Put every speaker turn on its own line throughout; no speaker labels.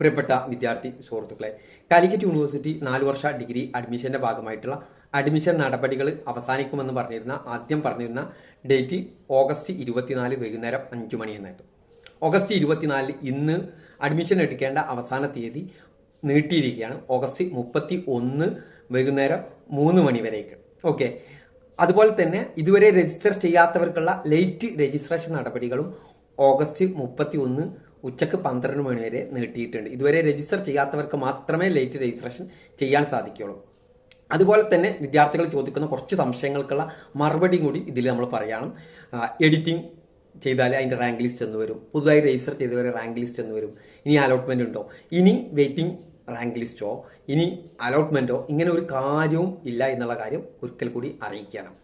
പ്രിയപ്പെട്ട വിദ്യാർത്ഥി സുഹൃത്തുക്കളെ കാലിക്കറ്റ് യൂണിവേഴ്സിറ്റി നാല് വർഷ ഡിഗ്രി അഡ്മിഷന്റെ ഭാഗമായിട്ടുള്ള അഡ്മിഷൻ നടപടികൾ അവസാനിക്കുമെന്ന് പറഞ്ഞിരുന്ന ആദ്യം പറഞ്ഞിരുന്ന ഡേറ്റ് ഓഗസ്റ്റ് ഇരുപത്തിനാല് വൈകുന്നേരം അഞ്ചു മണി എന്നായിരുന്നു ഓഗസ്റ്റ് ഇരുപത്തിനാലിൽ ഇന്ന് അഡ്മിഷൻ എടുക്കേണ്ട അവസാന തീയതി നീട്ടിയിരിക്കുകയാണ്. ഓഗസ്റ്റ് മുപ്പത്തി ഒന്ന് വൈകുന്നേരം മൂന്ന് മണി വരേക്ക്. ഓക്കെ. അതുപോലെ തന്നെ ഇതുവരെ രജിസ്റ്റർ ചെയ്യാത്തവർക്കുള്ള ലേറ്റ് രജിസ്ട്രേഷൻ നടപടികളും ഓഗസ്റ്റ് മുപ്പത്തി ഒന്ന് ഉച്ചയ്ക്ക് പന്ത്രണ്ട് മണി വരെ നീട്ടിയിട്ടുണ്ട്. ഇതുവരെ രജിസ്റ്റർ ചെയ്യാത്തവർക്ക് മാത്രമേ ലേറ്റ് രജിസ്ട്രേഷൻ ചെയ്യാൻ സാധിക്കുകയുള്ളൂ അതുപോലെ തന്നെ വിദ്യാർത്ഥികൾ ചോദിക്കുന്ന കുറച്ച് സംശയങ്ങൾക്കുള്ള മറുപടിയും കൂടി ഇതിൽ നമ്മൾ പറയണം. എഡിറ്റിംഗ് ചെയ്താൽ അതിന്റെ റാങ്ക് ലിസ്റ്റ് എന്ന് വരും. പുതുതായി രജിസ്റ്റർ ചെയ്തവരെ റാങ്ക് ലിസ്റ്റ് എന്ന് വരും. ഇനി അലോട്ട്മെന്റ് ഉണ്ടോ? ഇനി വെയിറ്റിംഗ് റാങ്ക് ലിസ്റ്റോ ഇനി അലോട്ട്മെന്റോ ഇങ്ങനെ ഒരു കാര്യവും ഇല്ല എന്നുള്ള കാര്യം ഒരിക്കൽ കൂടി അറിയിക്കണം.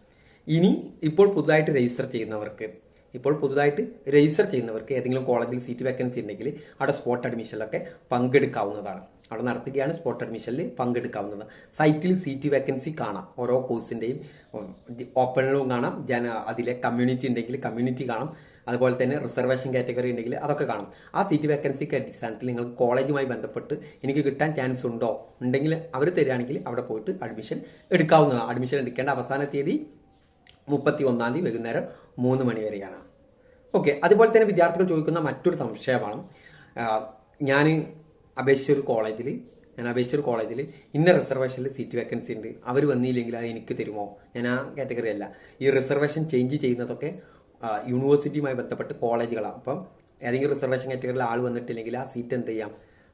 ഇനി ഇപ്പോൾ പുതുതായിട്ട് രജിസ്റ്റർ ചെയ്യുന്നവർക്ക് ഇപ്പോൾ പുതുതായിട്ട് രജിസ്റ്റർ ചെയ്യുന്നവർക്ക് ഏതെങ്കിലും കോളേജിൽ സീറ്റ് വേക്കൻസി ഉണ്ടെങ്കിൽ അവിടെ സ്പോട്ട് അഡ്മിഷനിലൊക്കെ പങ്കെടുക്കാവുന്നതാണ്. അവിടെ നടത്തുകയാണ് സ്പോട്ട് അഡ്മിഷനിൽ പങ്കെടുക്കാവുന്നത്. സൈറ്റിൽ സീറ്റ് വേക്കൻസി കാണാം. ഓരോ കോഴ്സിന്റെയും ഓപ്പണിലും കാണാം. ജന അതിലെ കമ്മ്യൂണിറ്റി ഉണ്ടെങ്കിൽ കമ്മ്യൂണിറ്റി കാണാം. അതുപോലെ തന്നെ റിസർവേഷൻ കാറ്റഗറി ഉണ്ടെങ്കിൽ അതൊക്കെ കാണും. ആ സീറ്റ് വേക്കൻസിക്ക് അടിസ്ഥാനത്തിൽ നിങ്ങൾ കോളേജുമായി ബന്ധപ്പെട്ട് എനിക്ക് കിട്ടാൻ ചാൻസ് ഉണ്ടോ? ഉണ്ടെങ്കിൽ അവർ തരികയാണെങ്കിൽ അവിടെ പോയിട്ട് അഡ്മിഷൻ എടുക്കാവുന്നതാണ്. അഡ്മിഷൻ എടുക്കേണ്ട അവസാന തീയതി മുപ്പത്തി ഒന്നാം തീയതി വൈകുന്നേരം മൂന്ന് മണി വരെയാണ്. ഓക്കെ അതുപോലെ തന്നെ വിദ്യാർത്ഥികൾ ചോദിക്കുന്ന മറ്റൊരു സംശയമാണ്. ഞാൻ അപേക്ഷിച്ച ഒരു കോളേജിൽ ഞാൻ അപേക്ഷിച്ച ഒരു കോളേജിൽ ഇന്ന റിസർവേഷനിൽ സീറ്റ് വേക്കൻസി ഉണ്ട്. അവർ വന്നില്ലെങ്കിൽ അത് എനിക്ക് തരുമോ? ഞാൻ ആ കാറ്റഗറി അല്ല. ഈ റിസർവേഷൻ ചേഞ്ച് ചെയ്യുന്നതൊക്കെ യൂണിവേഴ്സിറ്റിയുമായി ബന്ധപ്പെട്ട് കോളേജുകളാണ് അപ്പം ഏതെങ്കിലും റിസർവേഷൻ കാറ്റഗറിയിൽ ആൾ വന്നിട്ടില്ലെങ്കിൽ ആ സീറ്റ് എന്ത് ചെയ്യാം?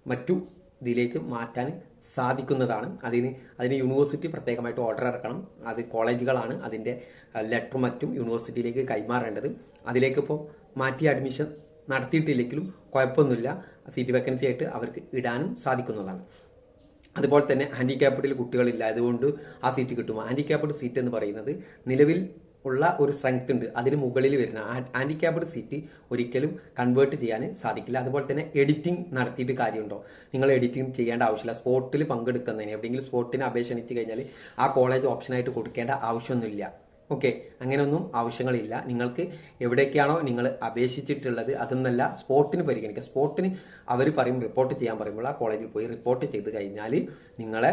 മറ്റു ഇതിലേക്ക് മാറ്റാൻ സാധിക്കുന്നതാണ്. അതിന് അതിന് യൂണിവേഴ്സിറ്റി പ്രത്യേകമായിട്ട് ഓർഡർ ഇറക്കണം. അത് കോളേജുകളാണ് അതിന്റെ ലെറ്റർ മറ്റും യൂണിവേഴ്സിറ്റിയിലേക്ക് കൈമാറേണ്ടത്. അതിലേക്ക് ഇപ്പോൾ മാറ്റി അഡ്മിഷൻ നടത്തിയിട്ടില്ലെങ്കിലും കുഴപ്പമൊന്നുമില്ല. സീറ്റ് വേക്കൻസി ആയിട്ട് അവർക്ക് ഇടാനും സാധിക്കുന്നതാണ്. അതുപോലെ തന്നെ ഹാൻഡിക്യാപ്ഡിൽ കുട്ടികളില്ല അതുകൊണ്ട് ആ സീറ്റ് കിട്ടുമോ? ഹാൻഡിക്യാപ്ഡ് സീറ്റ് എന്ന് പറയുന്നത് നിലവിൽ ഉള്ള ഒരു സ്ട്രെങ്ത് ഉണ്ട്. അതിന് മുകളിൽ വരുന്ന ഹാൻഡിക്യാപ്ഡ് സീറ്റ് ഒരിക്കലും കൺവേർട്ട് ചെയ്യാൻ സാധിക്കില്ല. അതുപോലെ തന്നെ എഡിറ്റിംഗ് നടത്തിയിട്ട് കാര്യമുണ്ടോ? നിങ്ങൾ എഡിറ്റിംഗ് ചെയ്യേണ്ട ആവശ്യമില്ല. സ്പോർട്ടിൽ പങ്കെടുക്കുന്നതിന് എവിടെയെങ്കിലും സ്പോർട്ടിന് അപേക്ഷണിച്ച് കഴിഞ്ഞാൽ ആ കോളേജ് ഓപ്ഷനായിട്ട് കൊടുക്കേണ്ട ആവശ്യമൊന്നുമില്ല. ഓക്കെ അങ്ങനെയൊന്നും ആവശ്യങ്ങളില്ല. നിങ്ങൾക്ക് എവിടേക്കാണോ നിങ്ങൾ അപേക്ഷിച്ചിട്ടുള്ളത് അതൊന്നല്ല സ്പോർട്ടിന് പരിഗണിക്കുക. സ്പോർട്ടിന് അവർ പറയും റിപ്പോർട്ട് ചെയ്യാൻ പറയുമ്പോൾ ആ കോളേജിൽ പോയി റിപ്പോർട്ട് ചെയ്ത് കഴിഞ്ഞാൽ നിങ്ങളെ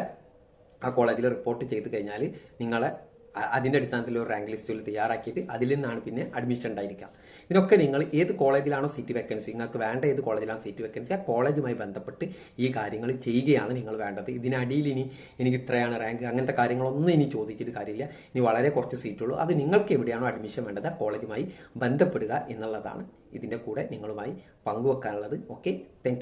ആ കോളേജിൽ റിപ്പോർട്ട് ചെയ്ത് കഴിഞ്ഞാൽ നിങ്ങളെ അ- അതിന്റെ അടിസ്ഥാനത്തിൽ ഒരു റാങ്ക് ലിസ്റ്റുകൾ തയ്യാറാക്കിയിട്ട് അതിൽ നിന്നാണ് പിന്നെ അഡ്മിഷൻ ഉണ്ടായിരിക്കുക. ഇതിനൊക്കെ നിങ്ങൾ ഏത് കോളേജിലാണോ സീറ്റ് വേക്കൻസി നിങ്ങൾക്ക് വേണ്ട ഏത് കോളേജിലാണ് സീറ്റ് വേക്കൻസി ആ കോളേജുമായി ബന്ധപ്പെട്ട് ഈ കാര്യങ്ങൾ ചെയ്യുകയാണ് നിങ്ങൾ വേണ്ടത്. ഇതിനടിയിൽ ഇനി എനിക്ക് ഇത്രയാണ് റാങ്ക് അങ്ങനത്തെ കാര്യങ്ങളൊന്നും ഇനി ചോദിച്ചിട്ട് കാര്യമില്ല. ഇനി വളരെ കുറച്ച് സീറ്റുള്ളൂ അത് നിങ്ങൾക്ക് എവിടെയാണോ അഡ്മിഷൻ വേണ്ടത് ആ കോളേജുമായി ബന്ധപ്പെടുക എന്നുള്ളതാണ് ഇതിന്റെ കൂടെ നിങ്ങളുമായി പങ്കുവെക്കാനുള്ളത്. Okay thank